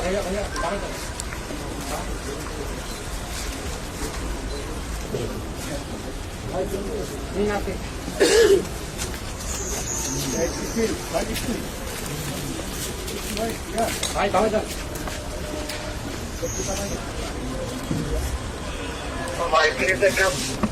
kaya, kaya, kaya. Bakit? Hindi natin. Right, still. Right, still. Right, yeah. Right, tama dyan. Right, still. Right, still.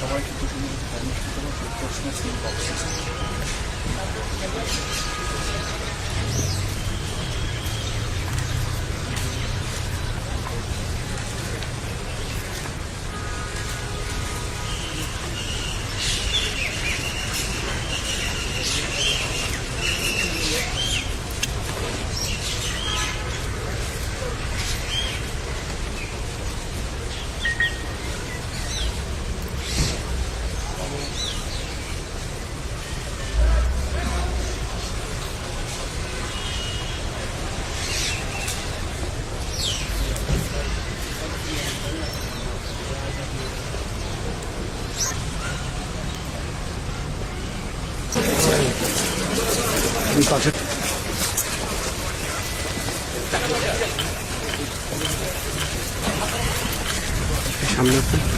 সবাই কিন্তু সুন্দর প্রশ্ন SIM box 你到这？你上哪去？